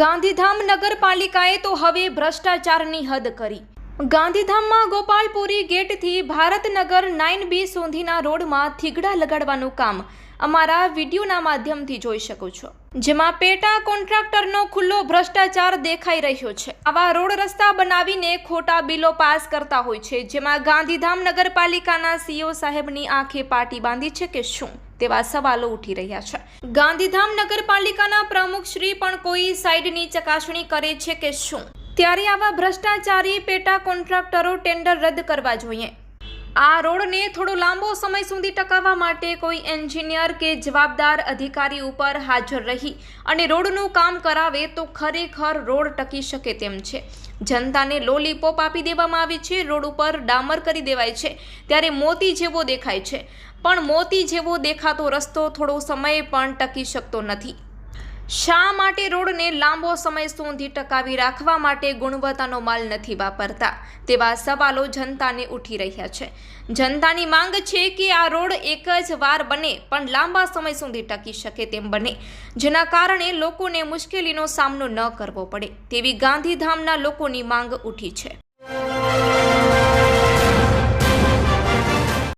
ગાંધીધામ નગરપાલિકાએ તો હવે ભ્રષ્ટાચારની હદ કરી. ગાંધીધામમાં ગોપાલપુરી ગેટથી ભારતનગર નાઇન બી સુધીના રોડમાં થીગડા લગાડવાનું કામ અમારા વિડીયોના માધ્યમથી જોઈ શકો છો. જેમાં પેટા કોન્ટ્રાક્ટરનો ખુલ્લો ભ્રષ્ટાચાર દેખાઈ રહ્યો છે. આવા રોડ રસ્તા બનાવીને ખોટા બિલો પાસ કરતા હોય છે. જેમાં ગાંધીધામ નગરપાલિકાના સીઓ સાહેબની આંખે પાટી બાંધી છે કે શું? તેવા સવાલો ઉઠી રહ્યા છે. ગાંધીધામ નગરપાલિકાના પ્રમુખ શ્રી પણ કોઈ સાઇડની ચકાસણી કરે છે કે શું? ત્યારે આવા ભ્રષ્ટાચારી પેટા કોન્ટ્રાક્ટરો ટેન્ડર રદ કરવા જોઈએ. આ રોડને થોડો લાંબો સમય સુધી ટકાવવા માટે કોઈ એન્જિનિયર કે જવાબદાર અધિકારી ઉપર હાજર રહી અને રોડનું કામ કરાવે તો ખરેખર રોડ ટકી શકે તેમ છે. જનતાને લોલીપોપ આપી દેવામાં આવે છે, રોડ ઉપર ડામર કરી દેવાય છે, ત્યારે મોતી જેવો દેખાય છે. પણ મોતી જેવો દેખાતો રસ્તો થોડો સમય પણ ટકી શકતો નથી. શા માટે રોડને લાંબો સમય સુધી ટકાવી રાખવા માટે ગુણવત્તાનો માલ નથી વાપરતા? તેવા સવાલો જનતાને ઉઠી રહ્યા છે. જનતાની માંગ છે કે આ રોડ એક જ વાર બને, પણ લાંબા સમય સુધી ટકી શકે તેમ બને, જેના કારણે લોકોને મુશ્કેલીનો સામનો ન કરવો પડે, તેવી ગાંધીધામના લોકોની માંગ ઉઠી છે.